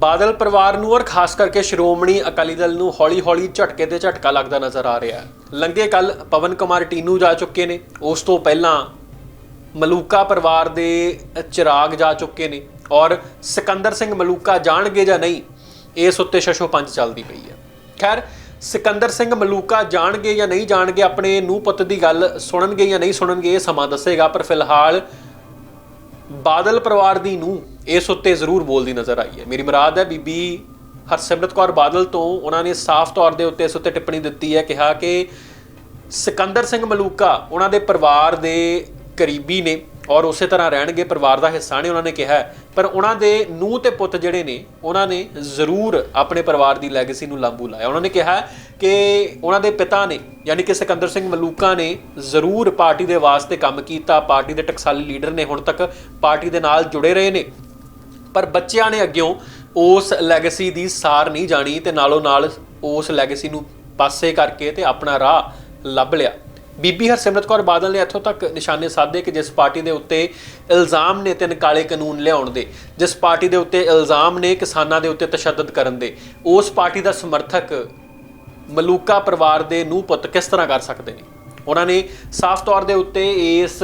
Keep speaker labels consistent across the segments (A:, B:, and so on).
A: ਬਾਦਲ ਪਰਿਵਾਰ ਨੂੰ ਔਰ ਖਾਸ ਕਰਕੇ ਸ਼੍ਰੋਮਣੀ ਅਕਾਲੀ ਦਲ ਨੂੰ ਹੌਲੀ-ਹੌਲੀ ਝਟਕੇ ਤੇ ਝਟਕਾ ਲੱਗਦਾ ਨਜ਼ਰ ਆ ਰਿਹਾ ਹੈ। ਲੰਗੇ ਕੱਲ ਪਵਨ ਕੁਮਾਰ ਟੀਨੂ ਜਾ ਚੁੱਕੇ ਨੇ। ਉਸ ਤੋਂ ਪਹਿਲਾਂ ਮਲੂਕਾ ਪਰਿਵਾਰ ਦੇ ਚਿਰਾਗ ਜਾ ਚੁੱਕੇ ਨੇ ਔਰ ਸਿਕੰਦਰ ਸਿੰਘ ਮਲੂਕਾ ਜਾਣਗੇ ਜਾਂ ਨਹੀਂ, ਇਸ ਉੱਤੇ ਸ਼ਸ਼ੋ ਪੰਜ ਚੱਲਦੀ ਪਈ ਹੈ। ਖੈਰ, ਸਿਕੰਦਰ ਸਿੰਘ ਮਲੂਕਾ ਜਾਣਗੇ ਜਾਂ ਨਹੀਂ ਜਾਣਗੇ, ਆਪਣੇ ਨੂੰ ਪੁੱਤ ਦੀ ਗੱਲ ਸੁਣਨਗੇ ਜਾਂ ਨਹੀਂ ਸੁਣਨਗੇ, ਇਹ ਸਮਾਂ ਦੱਸੇਗਾ। ਪਰ ਫਿਲਹਾਲ ਬਾਦਲ ਪਰਿਵਾਰ ਦੀ ਨੂੰ ਇਸ ਉੱਤੇ ਜ਼ਰੂਰ ਬੋਲਦੀ ਨਜ਼ਰ ਆਈ ਹੈ। ਮੇਰੀ ਮੁਰਾਦ ਹੈ ਬੀਬੀ ਹਰਸਿਮਰਤ ਕੌਰ ਬਾਦਲ ਤੋਂ ਉਹਨਾਂ ਨੇ ਸਾਫ਼ ਤੌਰ ਦੇ ਉੱਤੇ ਇਸ ਉੱਤੇ ਟਿੱਪਣੀ ਦਿੱਤੀ ਹੈ, ਕਿਹਾ ਕਿ ਸਿਕੰਦਰ ਸਿੰਘ ਮਲੂਕਾ ਉਹਨਾਂ ਦੇ ਪਰਿਵਾਰ ਦੇ ਕਰੀਬੀ ਨੇ ਔਰ ਉਸੇ ਤਰ੍ਹਾਂ ਰਹਿਣਗੇ, ਪਰਿਵਾਰ ਦਾ ਹਿੱਸਾ ਨੇ, ਉਹਨਾਂ ਨੇ ਕਿਹਾ ਪਰ ਉਹਨਾਂ ਦੇ ਨੂੰਹ ਤੇ ਪੁੱਤ ਜਿਹੜੇ ਨੇ, ਉਹਨਾਂ ਨੇ ਜ਼ਰੂਰ ਆਪਣੇ ਪਰਿਵਾਰ ਦੀ ਲੈਗੇਸੀ ਨੂੰ ਲਾਂਬੂ ਲਾਇਆ। ਉਹਨਾਂ ਨੇ ਕਿਹਾ ਕਿ ਉਹਨਾਂ ਦੇ ਪਿਤਾ ਨੇ, ਯਾਨੀ ਕਿ ਸਿਕੰਦਰ ਸਿੰਘ ਮਲੂਕਾ ਨੇ ਜ਼ਰੂਰ ਪਾਰਟੀ ਦੇ ਵਾਸਤੇ ਕੰਮ ਕੀਤਾ, ਪਾਰਟੀ ਦੇ ਟਕਸਾਲੀ ਲੀਡਰ ਨੇ ਹੁਣ ਤੱਕ ਪਾਰਟੀ ਦੇ ਨਾਲ ਜੁੜੇ ਰਹੇ ਨੇ। ਪਰ ਬੱਚਿਆਂ ਨੇ ਅੱਗਿਓਂ ਉਸ ਲੈਗੇਸੀ ਦੀ ਸਾਰ ਨਹੀਂ ਜਾਣੀ ਤੇ ਨਾਲੋਂ ਨਾਲ ਉਸ ਲੈਗੇਸੀ ਨੂੰ ਪਾਸੇ ਕਰਕੇ ਤੇ ਆਪਣਾ ਰਾਹ ਲੱਭ ਲਿਆ। ਬੀਬੀ ਹਰਸਿਮਰਤ ਕੌਰ ਬਾਦਲ ਨੇ ਇੱਥੋਂ ਤੱਕ ਨਿਸ਼ਾਨੇ ਸਾਧੇ ਕਿ ਜਿਸ ਪਾਰਟੀ ਦੇ ਉੱਤੇ ਇਲਜ਼ਾਮ ਨੇ ਤਿੰਨ ਕਾਲੇ ਕਾਨੂੰਨ ਲਿਆਉਣ ਦੇ, ਜਿਸ ਪਾਰਟੀ ਦੇ ਉੱਤੇ ਇਲਜ਼ਾਮ ਨੇ ਕਿਸਾਨਾਂ ਦੇ ਉੱਤੇ ਤਸ਼ੱਦਦ ਕਰਨ ਦੇ, ਉਸ ਪਾਰਟੀ ਦਾ ਸਮਰਥਕ ਮਲੂਕਾ ਪਰਿਵਾਰ ਦੇ ਨੂੰ ਪੁੱਤ ਕਿਸ ਤਰ੍ਹਾਂ ਕਰ ਸਕਦੇ ਨੇ? ਉਹਨਾਂ ਨੇ ਸਾਫ਼ ਤੌਰ ਦੇ ਉੱਤੇ ਇਸ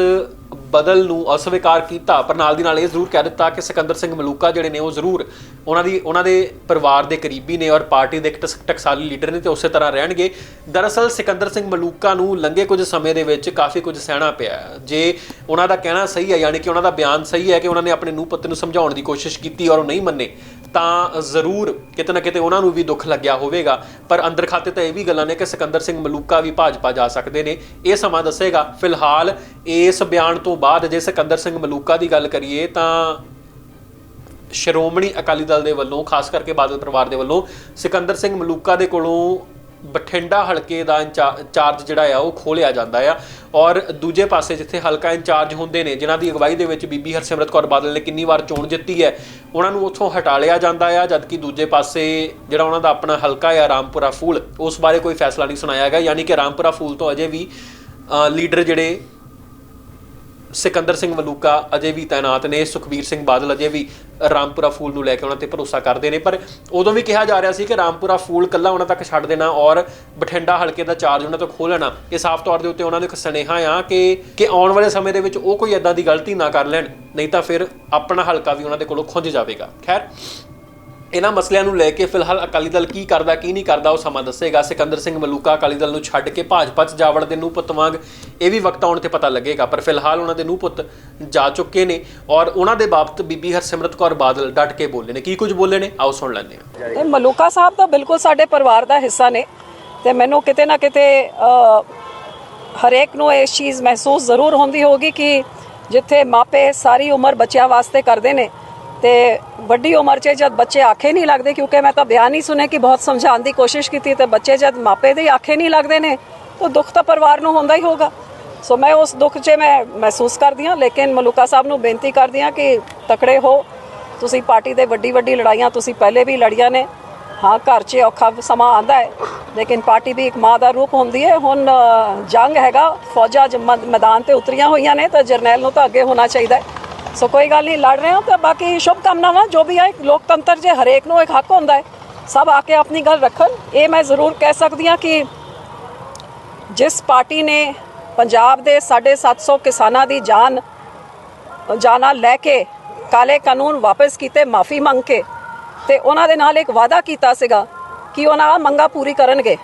A: ਬਦਲ ਨੂੰ ਅਸਵੀਕਾਰ ਕੀਤਾ, ਪਰ ਨਾਲ ਦੀ ਨਾਲ ਇਹ ਜ਼ਰੂਰ ਕਹਿ ਦਿੱਤਾ ਕਿ ਸਿਕੰਦਰ ਸਿੰਘ ਮਲੂਕਾ ਜਿਹੜੇ ਨੇ ਉਹ ਜ਼ਰੂਰ ਉਹਨਾਂ ਦੀ, ਉਹਨਾਂ ਦੇ ਪਰਿਵਾਰ ਦੇ ਕਰੀਬੀ ਨੇ ਔਰ ਪਾਰਟੀ ਦੇ ਇੱਕ ਟਸ- ਟਕਸਾਲੀ ਲੀਡਰ ਨੇ ਤੇ ਉਸੇ ਤਰ੍ਹਾਂ ਰਹਿਣਗੇ। ਦਰਅਸਲ ਸਿਕੰਦਰ ਸਿੰਘ ਮਲੂਕਾ ਨੂੰ ਲੰਘੇ ਕੁਝ ਸਮੇਂ ਦੇ ਵਿੱਚ ਕਾਫੀ ਕੁਝ ਸਹਿਣਾ ਪਿਆ ਜੇ ਉਹਨਾਂ ਦਾ ਕਹਿਣਾ ਸਹੀ ਹੈ, ਯਾਨੀ ਕਿ ਉਹਨਾਂ ਦਾ ਬਿਆਨ ਸਹੀ ਹੈ ਕਿ ਉਹਨਾਂ ਨੇ ਆਪਣੇ ਨੂੰ ਪੁੱਤ ਨੂੰ ਸਮਝਾਉਣ ਦੀ ਕੋਸ਼ਿਸ਼ ਕੀਤੀ ਔਰ ਉਹ ਨਹੀਂ ਮੰਨੇ ਤਾਂ ਜ਼ਰੂਰ ਕਿਤੇ ਨਾ ਕਿਤੇ ਉਹਨਾਂ ਨੂੰ ਵੀ ਦੁੱਖ ਲੱਗਿਆ ਹੋਵੇਗਾ। ਪਰ ਅੰਦਰ ਖਾਤੇ ਤਾਂ ਇਹ ਵੀ ਗੱਲਾਂ ਨੇ ਕਿ ਸਿਕੰਦਰ ਸਿੰਘ ਮਲੂਕਾ ਵੀ ਭਾਜਪਾ ਜਾ ਸਕਦੇ ਨੇ। ਇਹ ਸਮਾਂ ਦੱਸੇਗਾ। ਫਿਲਹਾਲ ਇਸ ਬਿਆਨ ਤੋਂ ਬਾਅਦ ਜੇ ਸਿਕੰਦਰ ਸਿੰਘ ਮਲੂਕਾ ਦੀ ਗੱਲ ਕਰੀਏ ਤਾਂ ਸ਼੍ਰੋਮਣੀ ਅਕਾਲੀ ਦਲ ਦੇ ਵੱਲੋਂ, ਖਾਸ ਕਰਕੇ ਬਾਦਲ ਪਰਿਵਾਰ ਦੇ ਵੱਲੋਂ ਸਿਕੰਦਰ ਸਿੰਘ ਮਲੂਕਾ ਦੇ ਕੋਲੋਂ ਬਠਿੰਡਾ ਹਲਕੇ ਦਾ ਇੰਚਾ- ਇੰਚਾਰਜ ਜਿਹੜਾ ਆ, ਉਹ ਖੋਲਿਆ ਜਾਂਦਾ ਆ। ਔਰ ਦੂਜੇ ਪਾਸੇ ਜਿੱਥੇ ਹਲਕਾ ਇੰਚਾਰਜ ਹੁੰਦੇ ਨੇ, ਜਿਨ੍ਹਾਂ ਦੀ ਅਗਵਾਈ ਦੇ ਵਿੱਚ ਬੀਬੀ ਹਰਸਿਮਰਤ ਕੌਰ ਬਾਦਲ ਨੇ ਕਿੰਨੀ ਵਾਰ ਚੋਣ ਜਿੱਤੀ ਹੈ, ਉਹਨਾਂ ਨੂੰ ਉੱਥੋਂ ਹਟਾ ਲਿਆ ਜਾਂਦਾ ਆ, ਜਦਕਿ ਦੂਜੇ ਪਾਸੇ ਜਿਹੜਾ ਉਹਨਾਂ ਦਾ ਆਪਣਾ ਹਲਕਾ ਆ, ਰਾਮਪੁਰਾ ਫੂਲ, ਉਸ ਬਾਰੇ ਕੋਈ ਫੈਸਲਾ ਨਹੀਂ ਸੁਣਾਇਆ ਗਿਆ। ਯਾਨੀ ਕਿ ਰਾਮਪੁਰਾ ਫੂਲ ਤੋਂ ਅਜੇ ਵੀ ਲੀਡਰ ਜਿਹੜੇ ਸਿਕੰਦਰ ਸਿੰਘ ਮਲੂਕਾ ਅਜੇ ਵੀ ਤਾਇਨਾਤ ਨੇ ਸੁਖਬੀਰ ਸਿੰਘ ਬਾਦਲ ਅਜੇ ਵੀ ਰਾਮਪੁਰਾ ਫੂਲ ਨੂੰ ਲੈ ਕੇ ਉਹਨਾਂ ਤੇ ਭਰੋਸਾ ਕਰਦੇ ਨੇ। ਪਰ ਉਦੋਂ ਵੀ ਕਿਹਾ ਜਾ ਰਿਹਾ ਸੀ ਕਿ ਰਾਮਪੁਰਾ ਫੂਲ ਕੱਲਾ ਉਹਨਾਂ ਤੱਕ ਛੱਡ ਦੇਣਾ ਔਰ ਬਠਿੰਡਾ ਹਲਕੇ ਦਾ ਚਾਰਜ ਉਹਨਾਂ ਤੋਂ ਖੋਹ ਲੈਣਾ। ਇਹ ਸਾਫ਼ ਤੌਰ ਦੇ ਉੱਤੇ ਉਹਨਾਂ ਦੇ ਇੱਕ ਸੁਨੇਹਾ ਆ ਕਿ ਕਿ ਆਉਣ ਵਾਲੇ ਸਮੇਂ ਦੇ ਵਿੱਚ ਉਹ ਕੋਈ ਐਦਾਂ ਦੀ ਗਲਤੀ ਨਾ ਕਰ ਲੈਣ, ਨਹੀਂ ਤਾਂ ਫਿਰ ਆਪਣਾ ਹਲਕਾ ਵੀ ਉਹਨਾਂ ਦੇ ਕੋਲੋਂ ਖੁੰਝ ਜਾਵੇਗਾ। ਖੈਰ ਇਹਨਾਂ ਮਸਲਿਆਂ ਨੂੰ ਲੈ ਕੇ ਫਿਲਹਾਲ ਅਕਾਲੀ ਦਲ ਕੀ ਕਰਦਾ, ਕੀ ਨਹੀਂ ਕਰਦਾ ਉਹ ਸਮਾਂ ਦੱਸੇਗਾ। ਸਿਕੰਦਰ ਸਿੰਘ ਮਲੂਕਾ ਅਕਾਲੀ ਦਲ ਨੂੰ ਛੱਡ ਕੇ ਭਾਜਪਾ 'ਚ ਜਾ ਵੜਦੇ ਨੂੰ ਪੁੱਤ ਵਾਂਗ ਇਹ ਵੀ ਵਕਤ ਆਉਣ ਤੇ ਪਤਾ ਲੱਗੇਗਾ, ਪਰ ਫਿਲਹਾਲ ਉਹਨਾਂ ਦੇ ਨੂੰ ਪੁੱਤ ਜਾ ਚੁੱਕੇ ਨੇ ਔਰ ਉਹਨਾਂ ਦੇ ਬਾਬਤ ਬੀਬੀ ਹਰਸਿਮਰਤ ਕੌਰ ਬਾਦਲ ਡਟ ਕੇ ਬੋਲੇ ਨੇ। ਕੀ ਕੁਝ ਬੋਲੇ ਨੇ? ਆਓ ਸੁਣ ਲੈਂਦੇ ਹਾਂ।
B: ਇਹ ਮਲੂਕਾ ਸਾਹਿਬ ਤਾਂ ਬਿਲਕੁਲ ਸਾਡੇ ਪਰਿਵਾਰ ਦਾ ਹਿੱਸਾ ਨੇ ਤੇ ਮੈਨੂੰ ਕਿਤੇ ਨਾ ਕਿਤੇ ਹਰੇਕ ਨੂੰ ਇਸ ਚੀਜ਼ ਮਹਿਸੂਸ ਜ਼ਰੂਰ ਹੁੰਦੀ ਹੋਗੀ ਕਿ ਜਿੱਥੇ ਮਾਪੇ ਸਾਰੀ ਉਮਰ ਬੱਚਿਆਂ ਵਾਸਤੇ ਕਰਦੇ ਨੇ ਤੇ ਵੱਡੀ ਉਮਰ 'ਚ ਜਦ ਬੱਚੇ ਆਖੇ ਨਹੀਂ ਲੱਗਦੇ, ਕਿਉਂਕਿ ਮੈਂ ਤਾਂ ਬਿਆਨ ਨਹੀਂ ਸੁਣੇ ਕਿ ਬਹੁਤ ਸਮਝਾਉਣ ਦੀ ਕੋਸ਼ਿਸ਼ ਕੀਤੀ, ਤੇ ਬੱਚੇ ਜਦ ਮਾਪੇ ਦੇ ਆਖੇ ਨਹੀਂ ਲੱਗਦੇ ਨੇ, ਤਾਂ ਦੁੱਖ ਤਾਂ ਪਰਿਵਾਰ ਨੂੰ ਹੁੰਦਾ ਹੀ ਹੋਗਾ ਸੋ ਮੈਂ ਉਸ ਦੁੱਖ 'ਚ ਮੈਂ ਮਹਿਸੂਸ ਕਰਦੀ ਹਾਂ, ਲੇਕਿਨ ਮਲੂਕਾ ਸਾਹਿਬ ਨੂੰ ਬੇਨਤੀ ਕਰਦੀ ਹਾਂ ਕਿ ਤਕੜੇ ਹੋ। ਤੁਸੀਂ ਪਾਰਟੀ ਦੇ ਵੱਡੀ ਵੱਡੀ ਲੜਾਈਆਂ ਤੁਸੀਂ ਪਹਿਲੇ ਵੀ ਲੜੀਆਂ ਨੇ। ਹਾਂ, ਘਰ 'ਚ ਔਖਾ ਸਮਾਂ ਆਂਦਾ ਹੈ, ਲੇਕਿਨ ਪਾਰਟੀ ਵੀ ਇੱਕ ਮਾਂ ਦਾ ਰੂਪ ਹੁੰਦੀ ਹੈ। ਹੁਣ ਜੰਗ ਹੈਗਾ, ਫੌਜਾਂ ਜ- ਮੈਦਾਨ ਤੇ ਉਤਰੀਆਂ ਹੋਈਆਂ ਨੇ, ਤਾਂ ਜਰਨੈਲ ਨੂੰ ਤਾਂ ਅੱਗੇ ਹੋਣਾ ਚਾਹੀਦਾ ਹੈ। ਸੋ ਕੋਈ ਗੱਲ ਨਹੀਂ, ਲੜ ਰਹੇ ਹਾਂ ਤਾਂ ਬਾਕੀ ਸ਼ੁਭ ਕਾਮਨਾਵਾਂ ਜੋ ਵੀ ਹੈ ਲੋਕਤੰਤਰ ਜੇ ਹਰੇਕ ਨੂੰ ਇੱਕ ਹੱਕ ਹੁੰਦਾ ਹੈ, ਸਭ ਆ ਕੇ ਆਪਣੀ ਗੱਲ ਰੱਖਣ। ਇਹ ਮੈਂ ਜ਼ਰੂਰ ਕਹਿ ਸਕਦੀ ਹਾਂ ਕਿ ਜਿਸ ਪਾਰਟੀ ਨੇ ਪੰਜਾਬ ਦੇ 750 ਕਿਸਾਨਾਂ ਦੀ ਜਾਨ, ਜਾਨਾਂ ਲੈ ਕੇ ਕਾਲੇ ਕਾਨੂੰਨ ਵਾਪਸ ਕੀਤੇ, ਮਾਫੀ ਮੰਗ ਕੇ, ਤੇ ਉਹਨਾਂ ਦੇ ਨਾਲ ਇੱਕ ਵਾਅਦਾ ਕੀਤਾ ਸੀਗਾ ਕਿ ਉਹਨਾਂ ਆਹ ਮੰਗਾਂ ਪੂਰੀ ਕਰਨਗੇ।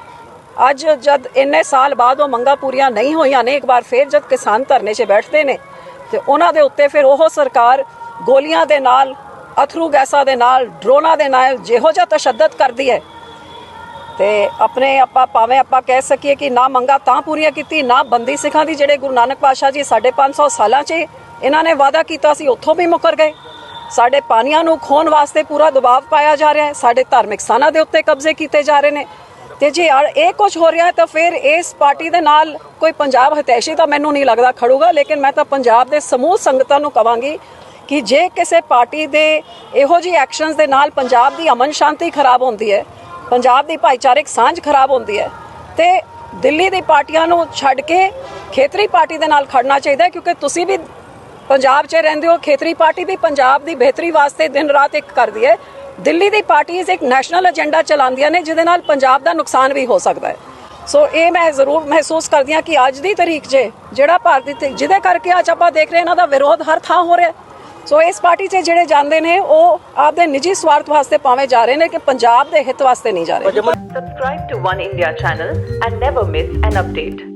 B: ਅੱਜ ਜਦ ਇੰਨੇ ਸਾਲ ਬਾਅਦ ਉਹ ਮੰਗਾਂ ਪੂਰੀਆਂ ਨਹੀਂ ਹੋਈਆਂ ਨੇ, ਇੱਕ ਵਾਰ ਫੇਰ ਜਦ ਕਿਸਾਨ ਧਰਨੇ 'ਚ ਬੈਠਦੇ ਨੇ ਤੇ ਉਹਨਾਂ ਦੇ ਉੱਤੇ ਫਿਰ ਉਹ ਸਰਕਾਰ ਗੋਲੀਆਂ ਦੇ ਨਾਲ, ਅਥਰੂ ਗੈਸਾਂ ਦੇ ਨਾਲ, ਡਰੋਨਾਂ ਦੇ ਨਾਲ ਜਿਹੋ ਜਿਹਾ ਤਸ਼ੱਦਦ ਕਰਦੀ ਹੈ। ਤੇ ਆਪਣੇ ਆਪਾਂ ਭਾਵੇਂ ਆਪਾਂ ਕਹਿ ਸਕੀਏ ਕਿ ਨਾ ਮੰਗਾ ਤਾਂ ਪੂਰੀਆਂ ਕੀਤੀ, ਨਾ ਬੰਦੀ ਸਿੱਖਾਂ ਦੀ, ਜਿਹੜੇ ਗੁਰੂ ਨਾਨਕ ਪਾਤਸ਼ਾਹ ਜੀ ਸਾਡੇ 500 ਸਾਲਾਂ 'ਚ ਇਹਨਾਂ ਨੇ ਵਾਅਦਾ ਕੀਤਾ ਸੀ, ਉੱਥੋਂ ਵੀ ਮੁਕਰ ਗਏ। ਸਾਡੇ ਪਾਣੀਆਂ ਨੂੰ ਖੋਣ ਵਾਸਤੇ ਪੂਰਾ ਦਬਾਅ ਪਾਇਆ ਜਾ ਰਿਹਾ ਹੈ, ਸਾਡੇ ਧਾਰਮਿਕ ਸਥਾਨਾਂ ਦੇ ਉੱਤੇ ਕਬਜ਼ੇ ਕੀਤੇ ਜਾ ਰਹੇ ਨੇ। ਤੇ ਜੇ ਇਹ ਕੁਝ ਹੋ ਰਿਹਾ ਤਾਂ ਫਿਰ ਇਸ ਪਾਰਟੀ ਦੇ ਨਾਲ ਕੋਈ ਪੰਜਾਬ ਹਤੈਸ਼ੀ ਤਾਂ ਮੈਨੂੰ ਨਹੀਂ ਲੱਗਦਾ ਖੜੂਗਾ, ਲੇਕਿਨ ਮੈਂ ਤਾਂ ਪੰਜਾਬ ਦੇ ਸਮੂਹ ਸੰਗਤਾਂ ਨੂੰ ਕਵਾਂਗੀ ਕਿ ਜੇ ਕਿਸੇ ਪਾਰਟੀ ਦੇ ਇਹੋ ਜਿਹੇ ਐਕਸ਼ਨਸ ਦੇ ਨਾਲ ਪੰਜਾਬ ਦੀ ਅਮਨ ਸ਼ਾਂਤੀ ਖਰਾਬ ਹੁੰਦੀ ਹੈ, ਪੰਜਾਬ ਦੀ ਭਾਈਚਾਰਕ ਸਾਂਝ ਖਰਾਬ ਹੁੰਦੀ ਹੈ, ਤੇ ਦਿੱਲੀ ਦੀ ਪਾਰਟੀਆਂ ਨੂੰ ਛੱਡ ਕੇ ਖੇਤਰੀ ਪਾਰਟੀ ਦੇ ਨਾਲ ਖੜਨਾ ਚਾਹੀਦਾ ਕਿਉਂਕਿ ਤੁਸੀਂ ਵੀ ਪੰਜਾਬ 'ਚ ਰਹਿੰਦੇ ਹੋ, ਖੇਤਰੀ ਪਾਰਟੀ ਵੀ ਪੰਜਾਬ ਦੀ ਬਿਹਤਰੀ ਵਾਸਤੇ ਦਿਨ ਰਾਤ ਇੱਕ ਕਰਦੀ ਹੈ। ਦਿੱਲੀ ਦੀ ਪਾਰਟੀਆਂ ਇੱਕ ਨੈਸ਼ਨਲ ਏਜੰਡਾ ਚਲਾਉਂਦੀਆਂ ਨੇ, ਜਿਹਦੇ ਨਾਲ ਪੰਜਾਬ ਦਾ ਨੁਕਸਾਨ ਵੀ ਹੋ ਸਕਦਾ ਹੈ। ਸੋ ਇਹ ਮੈਂ ਜ਼ਰੂਰ ਮਹਿਸੂਸ ਕਰਦੀ ਹਾਂ ਕਿ ਅੱਜ ਦੀ ਤਾਰੀਖ 'ਚ ਜਿਹੜਾ ਭਾਰਤੀ ਤੇ, ਜਿਹਦੇ ਕਰਕੇ ਅੱਜ ਆਪਾਂ ਦੇਖ ਰਹੇ ਇਹਨਾਂ ਦਾ ਵਿਰੋਧ ਹਰ ਥਾਂ ਹੋ ਰਿਹਾ ਸੋ ਇਸ ਪਾਰਟੀ 'ਚ ਜਿਹੜੇ ਜਾਂਦੇ ਨੇ, ਉਹ ਆਪਦੇ ਨਿੱਜੀ ਸਵਾਰਥ ਵਾਸਤੇ ਭਾਵੇਂ ਜਾ ਰਹੇ ਨੇ ਕਿ ਪੰਜਾਬ ਦੇ ਹਿੱਤ ਵਾਸਤੇ ਨਹੀਂ ਜਾ ਰਹੇ।
C: Subscribe to One India channel and never miss an update.